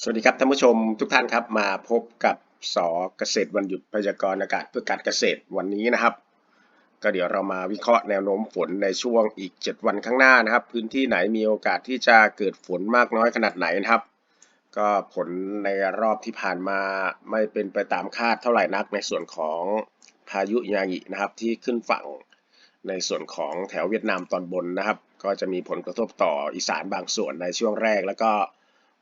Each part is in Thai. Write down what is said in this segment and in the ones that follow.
สวัสดีครับท่านผู้ชมทุกท่านครับมาพบกับสอเกษตรวันหยุดพยากรณ์อากาศเพื่อการเกษตรวันนี้นะครับ ก็เดี๋ยวเรามาวิเคราะห์แนวโน้มฝนในช่วงอีก 7 วันข้างหน้านะครับ พื้นที่ไหนมีโอกาสที่จะเกิดฝนมากน้อยขนาดไหนนะครับ ก็ผลในรอบที่ผ่านมาไม่เป็นไปตามคาดเท่าไหร่นักในส่วนของพายุยางินะครับที่ขึ้นฝั่งในส่วนของแถวเวียดนามตอนบนนะครับ ก็จะมีผลกระทบต่ออีสานบางส่วนในช่วงแรกแล้วก็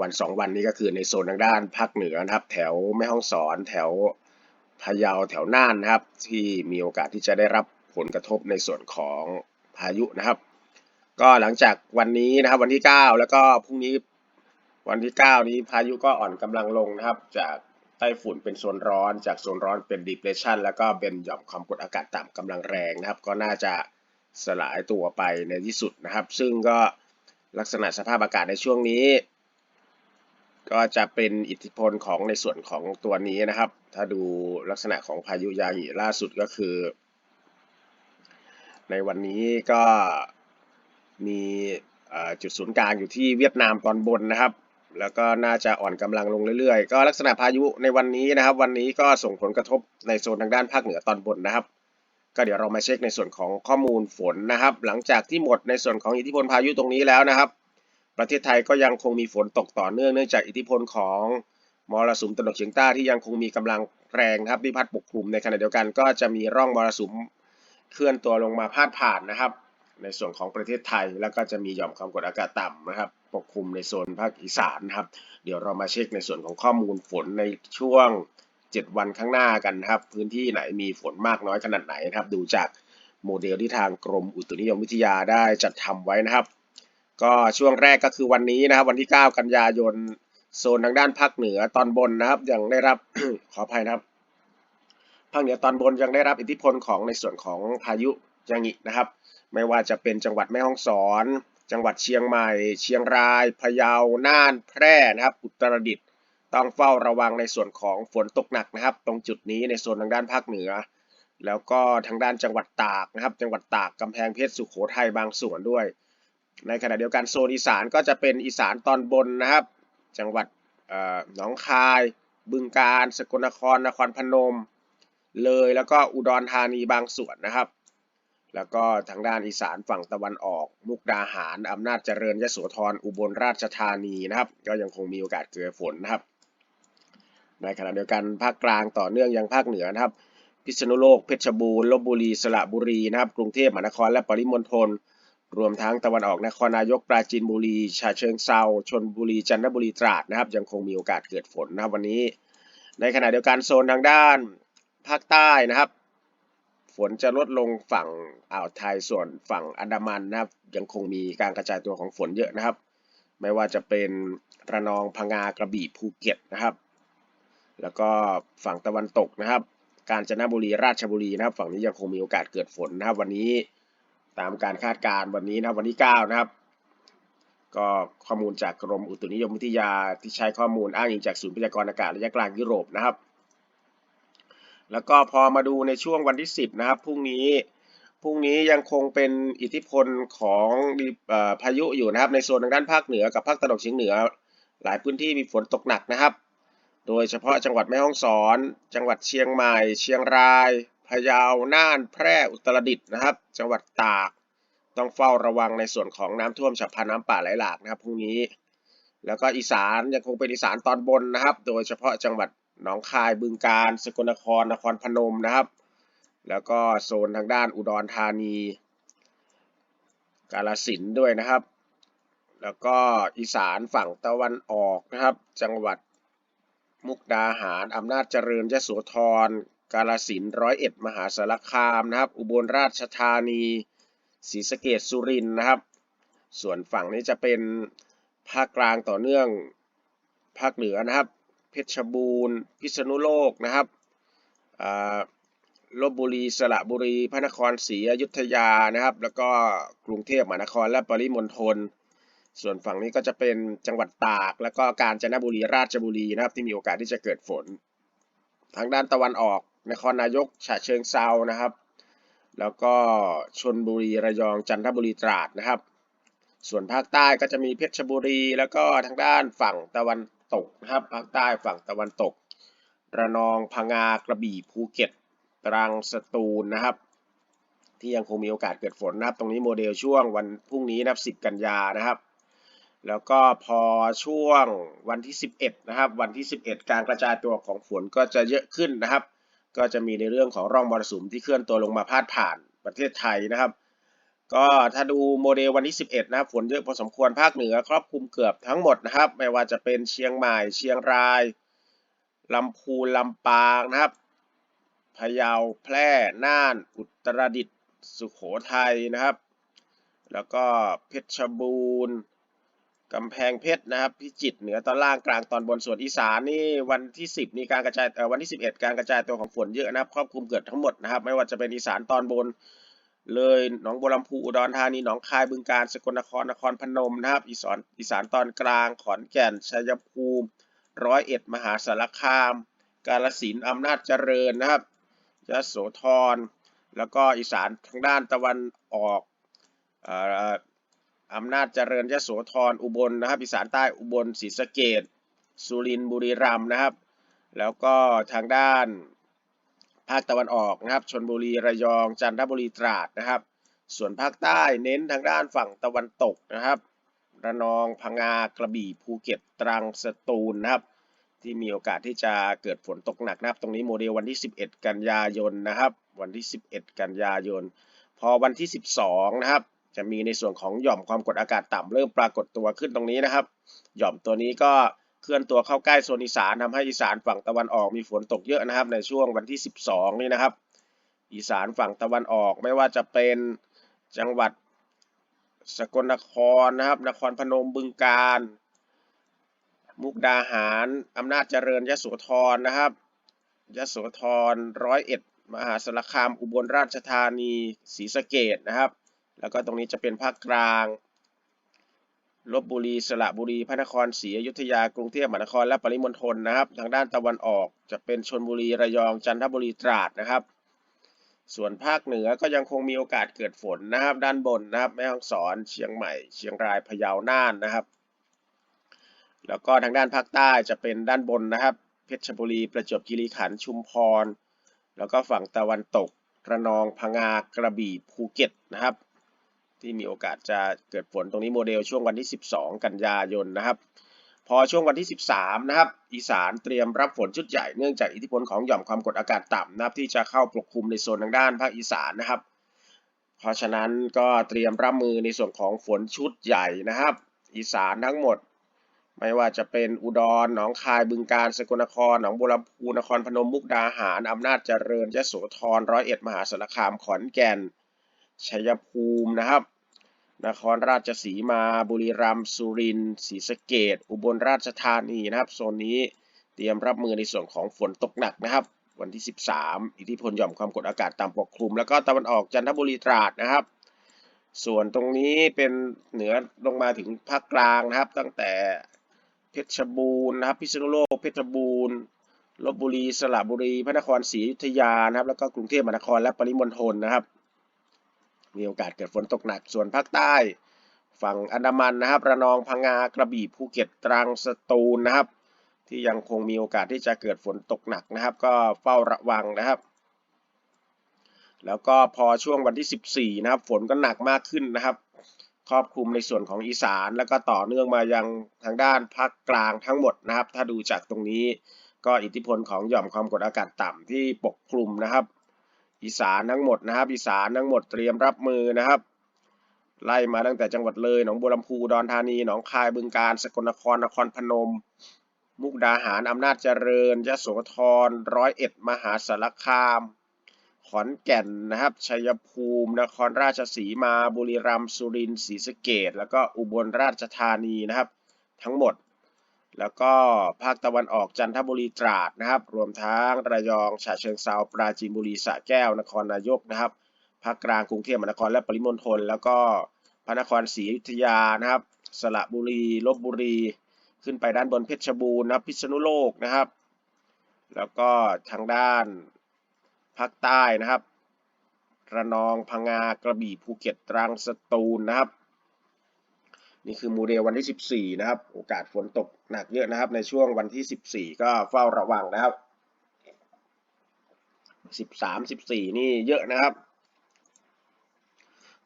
วันสองวันนี้ก็คือในโซนทางด้านภาคเหนือนะครับ แถวแม่ฮ่องสอนแถวพะเยาแถวน่านนะครับ ที่มีโอกาสที่จะได้รับผลกระทบในส่วนของพายุนะครับ ก็หลังจากวันนี้นะครับวันที่ 9 แล้วก็พรุ่งนี้วันที่ 9 นี้พายุก็อ่อนกำลังลงนะครับ จากไต้ฝุ่นเป็นโซนร้อนจากโซนร้อนเป็น depression แล้วก็เป็นหย่อมความกดอากาศต่ำกำลังแรงนะครับ ก็น่าจะสลายตัวไปในที่สุดนะครับ ซึ่งก็ลักษณะสภาพอากาศในช่วงนี้ ก็จะเป็นอิทธิพลของในส่วนของตัวนี้นะครับ ถ้าดูลักษณะของพายุยางิล่าสุดก็คือ ในวันนี้ก็มีจุดศูนย์กลางอยู่ที่เวียดนามตอนบนนะครับ แล้วก็น่าจะอ่อนกำลังลงเรื่อยๆ ก็ลักษณะพายุในวันนี้นะครับ วันนี้ก็ส่งผลกระทบในโซนทางด้านภาคเหนือตอนบนนะครับ ก็เดี๋ยวเรามาเช็คในส่วนของข้อมูลฝนนะครับ หลังจากที่หมดในส่วนของอิทธิพลพายุตรงนี้แล้วนะครับ ประเทศไทยก็ยังคงมีฝนตกต่อเนื่องเนื่องจากอิทธิพลของมรสุมตะวันออกเฉียงใต้ที่ยังคงมีกำลังแรงครับที่พัดปกคลุมในขณะเดียวกันก็จะมีร่องมรสุมเคลื่อนตัวลงมาพาดผ่านนะครับ ในส่วนของประเทศไทยแล้วก็จะมีหย่อมความกดอากาศต่ำนะครับ ปกคลุมในโซนภาคอีสานนะครับ เดี๋ยวเรามาเช็คในส่วนของข้อมูลฝนในช่วง 7 วันข้างหน้ากันนะครับ พื้นที่ไหนมีฝนมากน้อยขนาดไหนนะครับ ดูจากโมเดลที่ทางกรมอุตุนิยมวิทยาได้จัดทำไว้นะครับ ก็ช่วงแรกก็คือวันนี้นะครับ วันที่ 9 กันยายนโซนทางด้านภาคเหนือตอนบนนะครับ ยังได้รับ ขออภัยนะครับ ภาคเหนือตอนบนยังได้รับอิทธิพลของในส่วนของพายุยางอินะครับ ไม่ว่าจะเป็นจังหวัดแม่ฮ่องสอน จังหวัดเชียงใหม่ เชียงราย พะเยา น่าน แพร่นะครับ อุตรดิตถ์ต้องเฝ้าระวังในส่วนของฝนตกหนักนะครับ ตรงจุดนี้ในโซนทางด้านภาคเหนือ แล้วก็ทางด้านจังหวัดตากนะครับ จังหวัดตากกำแพงเพชรสุโขทัยบางส่วนด้วย ในขณะเดียวกันโซนอีสานก็จะเป็นอีสานตอนบนนะครับ จังหวัดหนองคาย บึงกาฬสกลนคร นครพนม เลยแล้วก็อุดรธานีบางส่วนนะครับ แล้วก็ทางด้านอีสานฝั่งตะวันออก มุกดาหาร อำนาจเจริญยโสธรอุบลราชธานีนะครับ ก็ยังคงมีโอกาสเกิดฝนนะครับ ในขณะเดียวกันภาคกลางต่อเนื่องยังภาคเหนือนะครับ พิษณุโลกเพชรบูรณ์ลบบุรีสระบุรีนะครับ กรุงเทพมหานครและปริมณฑล รวมทั้งตะวันออกนครนายกปราจีนบุรีฉะเชิงเซาชนบุรีจันทบุรีตราดนะครับ ยังคงมีโอกาสเกิดฝนนะครับวันนี้ ในขณะเดียวกันโซนทางด้านภาคใต้นะครับ ฝนจะลดลงฝั่งอ่าวไทยส่วนฝั่งอันดามันนะครับ ยังคงมีการกระจายตัวของฝนเยอะนะครับ ไม่ว่าจะเป็นระนองพังงากระบี่ภูเก็ตนะครับ แล้วก็ฝั่งตะวันตกนะครับ กาญจนบุรีราชบุรีนะครับ ฝั่งนี้ยังคงมีโอกาสเกิดฝนนะครับ วันนี้ ตามการคาดการณ์วันนี้นะครับวันที่9นะครับ ก็ข้อมูลจากกรมอุตุนิยมวิทยาที่ใช้ข้อมูลอ้างอิงจากศูนย์พยากรณ์อากาศระยะกลางยุโรปนะครับ แล้วก็พอมาดูในช่วงวันที่ 10 นะครับพรุ่งนี้พรุ่งนี้ยังคงเป็นอิทธิพลของพายุอยู่นะครับ ในโซนทางด้านภาคเหนือกับภาคตะวันออกเฉียงเหนือ หลายพื้นที่มีฝนตกหนักนะครับ โดยเฉพาะจังหวัดแม่ฮ่องสอน จังหวัดเชียงใหม่ เชียงราย พะเยา น่าน แพร่ อุตรดิตถ์นะครับ จังหวัดตาก ต้องเฝ้าระวังในส่วนของน้ำท่วมฉับพลันน้ำป่าไหลหลากนะครับพรุ่งนี้ แล้วก็อีสานยังคงเป็นอีสานตอนบนนะครับ โดยเฉพาะจังหวัดหนองคาย บึงกาฬ สกลนคร นครพนมนะครับ แล้วก็โซนทางด้านอุดรธานี กาฬสินธุ์ด้วยนะครับ แล้วก็อีสานฝั่งตะวันออกนะครับ จังหวัดมุกดาหาร อำนาจเจริญยโสธร กาฬสินร้อยเอ็ดมหาสารคามนะครับ อุบลราชธานีศรีสะเกษสุรินทร์นะครับ ส่วนฝั่งนี้จะเป็นภาคกลางต่อเนื่องภาคเหนือนะครับ เพชรบูรณ์ พิษณุโลกนะครับอ่าลบบุรีสระบุรี พระนครศรีอยุธยานะครับ แล้วก็กรุงเทพมหานครและปริมณฑลส่วนฝั่งนี้ก็จะเป็นจังหวัดตาก แล้วก็กาญจนบุรีราชบุรีนะครับ ที่มีโอกาสที่จะเกิดฝน ทางด้านตะวันออก นครนายกฉะเชิงเซานะครับ แล้วก็ชนบุรีระยองจันทบุรีตราดนะครับ ส่วนภาคใต้ก็จะมีเพชรบุรี แล้วก็ทางด้านฝั่งตะวันตกนะครับ ภาคใต้ฝั่งตะวันตก ระนองพังงากระบี่ภูเก็ต ตรังสตูลนะครับ ที่ยังคงมีโอกาสเกิดฝนนะครับ ตรงนี้โมเดลช่วงวันพรุ่งนี้นะครับ10 กันยานะครับแล้วก็พอช่วงวันที่ 11 นะครับ วันที่ 11 การกระจายตัวของฝนก็จะเยอะขึ้นนะครับ ก็จะมีในเรื่องของร่องมรสุมที่เคลื่อนตัวลงมาพาดผ่านประเทศไทยนะครับ ก็ถ้าดูโมเดลวันที่ 11 นะฝนเยอะพอสมควรภาคเหนือ ครอบคลุมเกือบทั้งหมดนะครับ ไม่ว่าจะเป็นเชียงใหม่เชียงรายลำพูนลำปางนะครับพะเยาแพร่น่าน อุตรดิตถ์สุโขทัยนะครับ แล้วก็เพชรบูรณ์ กำแพงเพชรนะครับ พิจิตรเหนือตอนล่างกลางตอนบนส่วนอีสานนี่วันที่ 10นี่การกระจายวันที่ 11 การกระจายตัวของฝนเยอะนะครับครอบคลุมเกือบทั้งหมดนะครับ ไม่ว่าจะเป็นอีสานตอนบน เลยหนองบัวลำพูอุดรธานีหนองคายบึงกาฬสกลนครนครพนมนะครับ อีสานอีสานตอนกลาง ขอนแก่นชัยภูมิร้อยเอ็ดมหาสารคาม กาฬสินธุ์อำนาจเจริญนะครับยโสธรแล้วก็อีสานทางด้านตะวันออก อำนาจเจริญยโสธรอุบลนะครับอีสานใต้อุบลศรีสะเกษสุรินทร์บุรีรัมย์นะครับ แล้วก็ทางด้านภาคตะวันออกนะครับชนบุรีระยองจันทบุรีตราดนะครับ ส่วนภาคใต้เน้นทางด้านฝั่งตะวันตกนะครับ ระนองพังงากระบี่ภูเก็ตตรังสตูลนะครับ ที่มีโอกาสที่จะเกิดฝนตกหนักนะครับ ตรงนี้โมเดลวันที่ 11 กันยายนนะครับ วันที่ 11 กันยายน พอวันที่ 12 นะครับ จะมีในส่วนของหย่อมความกดอากาศต่ำเริ่มปรากฏตัวขึ้นตรงนี้นะครับ หย่อมตัวนี้ก็เคลื่อนตัวเข้าใกล้โซนอีสานทำให้อีสานฝั่งตะวันออกมีฝนตกเยอะนะครับ ในช่วงวันที่ 12 นี่นะครับ อีสานฝั่งตะวันออกไม่ว่าจะเป็นจังหวัดสกลนครนะครับ นครพนมบึงกาฬมุกดาหารอำนาจเจริญยโสธรนะครับยโสธรร้อยเอ็ดมหาสารคามอุบลราชธานีศรีสะเกดนะครับ แล้วก็ตรงนี้จะเป็นภาคกลางลบบุรีสระบุรีพระนครศรีอยุธยากรุงเทพมหานครและปริมณฑลนะครับ ทางด้านตะวันออกจะเป็นชนบุรีระยองจันทบุรีตราดนะครับ ส่วนภาคเหนือก็ยังคงมีโอกาสเกิดฝนนะครับ ด้านบนนะครับแม่ฮ่องสอนเชียงใหม่ เชียงรายพะเยาน่านนะครับ แล้วก็ทางด้านภาคใต้จะเป็นด้านบนนะครับ เพชรบุรีประจวบคีรีขันธ์ชุมพร แล้วก็ฝั่งตะวันตกระนองพังงากระบี่ภูเก็ตนะครับ ที่มีโอกาสจะเกิดฝนตรงนี้โมเดลช่วงวันที่ 12 กันยายนนะครับ พอช่วงวันที่ 13 นะครับ อีสานเตรียมรับฝนชุดใหญ่เนื่องจากอิทธิพลของหย่อมความกดอากาศต่ำนะครับที่จะเข้าปกคลุมในโซนทางด้านภาคอีสานนะครับ เพราะฉะนั้นก็เตรียมรับมือในส่วนของฝนชุดใหญ่นะครับ อีสานทั้งหมด ไม่ว่าจะเป็นอุดรหนองคายบึงกาฬสกลนครหนองบัวลำพูนครพนมมุกดาหารอำนาจเจริญยโสธรร้อยเอ็ดมหาสารคามขอนแก่น ชัยภูมินะครับ นครราชสีมา บุรีรัมย์ สุรินทร์ ศรีสะเกษอุบลราชธานีนะครับ โซนนี้เตรียมรับมือในส่วนของฝนตกหนักนะครับ วันที่ 13 อิทธิพลหย่อมความกดอากาศต่ำปกคลุม แล้วก็ตะวันออกจันทบุรีตราดนะครับ ส่วนตรงนี้เป็นเหนือลงมาถึงภาคกลางนะครับ ตั้งแต่เพชรบูรณ์นะครับ พิษณุโลก เพชรบูรณ์ลบบุรี สระบุรี พระนครศรีอยุธยานะครับ แล้วก็กรุงเทพมหานครและปริมณฑลนะครับ มีโอกาสเกิดฝนตกหนักส่วนภาคใต้ ฝั่งอันดามันนะครับระนองพังงากระบี่ภูเก็ตตรังสตูลนะครับ ที่ยังคงมีโอกาสที่จะเกิดฝนตกหนักนะครับ ก็เฝ้าระวังนะครับ แล้วก็พอช่วงวันที่ 14 นะครับ ฝนก็หนักมากขึ้นนะครับ ครอบคลุมในส่วนของอีสานแล้วก็ต่อเนื่องมายังทางด้านภาคกลางทั้งหมดนะครับ ถ้าดูจากตรงนี้ก็อิทธิพลของหย่อมความกดอากาศต่ำที่ปกคลุมนะครับ อีสานทั้งหมดนะครับ อีสานทั้งหมดเตรียมรับมือนะครับ ไล่มาตั้งแต่จังหวัดเลยหนองบัวลำพูดอนธานีหนองคายบึงกาฬสกลนครนครพนม มุกดาหารอำนาจเจริญยะโสธรร้อยเอ็ดมหาสารคาม ขอนแก่นนะครับชัยภูมิ นครราชสีมาบุรีรัมย์สุรินทร์ศรีสะเกษแล้วก็อุบลราชธานีนะครับ ทั้งหมด แล้วก็ภาคตะวันออกจันทบุรีตราดนะครับ รวมทั้งระยองฉะเชิงเทราปราจีนบุรีสระแก้วนครนายกนะครับภาคกลางกรุงเทพมหานครและปริมณฑลแล้วก็พระนครศรีอยุธยานะครับ สระบุรีลบบุรี ขึ้นไปด้านบนเพชรบูรณ์นะครับพิษณุโลกนะครับ แล้วก็ทางด้านภาคใต้นะครับ ระนองพังงากระบี่ภูเก็ตตรังสตูลนะครับ นี่คือโมเดลวันที่ 14 นะครับ โอกาสฝนตกหนักเยอะนะครับ ในช่วงวันที่ 14 ก็เฝ้าระวังนะครับ 13 14 นี่เยอะนะครับ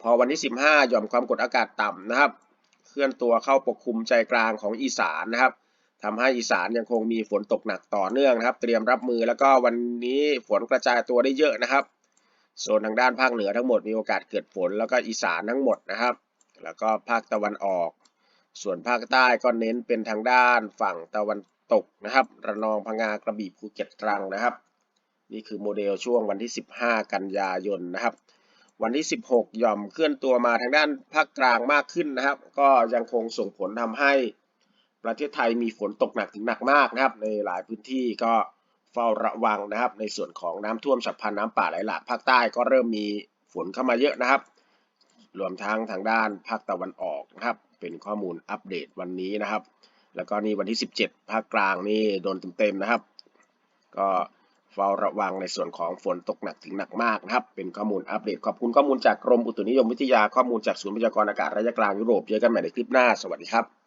พอวันที่ 15 หย่อมความกดอากาศต่ำนะครับ เคลื่อนตัวเข้าปกคลุมใจกลางของอีสานนะครับทำให้อีสานยังคงมีฝนตกหนักต่อเนื่องนะครับ เตรียมรับมือแล้วก็วันนี้ฝนกระจายตัวได้เยอะนะครับโซนทางด้านภาคเหนือทั้งหมดมีโอกาสเกิดฝนแล้วก็อีสานทั้งหมดนะครับ แล้วก็ภาคตะวันออก ส่วนภาคใต้ก็เน้นเป็นทางด้านฝั่งตะวันตกนะครับ ระนองพังงากระบี่ภูเก็ตตรังนะครับ นี่คือโมเดลช่วงวันที่ 15 กันยายนนะครับ วันที่ 16 หย่อมเคลื่อนตัวมาทางด้านภาคกลางมากขึ้นนะครับ ก็ยังคงส่งผลทำให้ประเทศไทยมีฝนตกหนักถึงหนักมากนะครับ ในหลายพื้นที่ก็เฝ้าระวังนะครับ ในส่วนของน้ำท่วมฉับพลันน้ำป่าไหลหลากภาคใต้ก็เริ่มมีฝนเข้ามาเยอะนะครับ รวมทั้งทางด้านภาคตะวันออกนะครับ เป็นข้อมูลอัปเดตวันนี้นะครับ แล้วก็นี่วันที่ 17 ภาคกลางนี่โดนเต็มๆนะครับ ก็เฝ้าระวังในส่วนของฝนตกหนักถึงหนักมากนะครับ เป็นข้อมูลอัปเดตขอบคุณข้อมูลจากกรมอุตุนิยมวิทยาข้อมูลจากศูนย์พยากรณ์อากาศระยะกลางยุโรปเจอกันใหม่ในคลิปหน้าสวัสดีครับ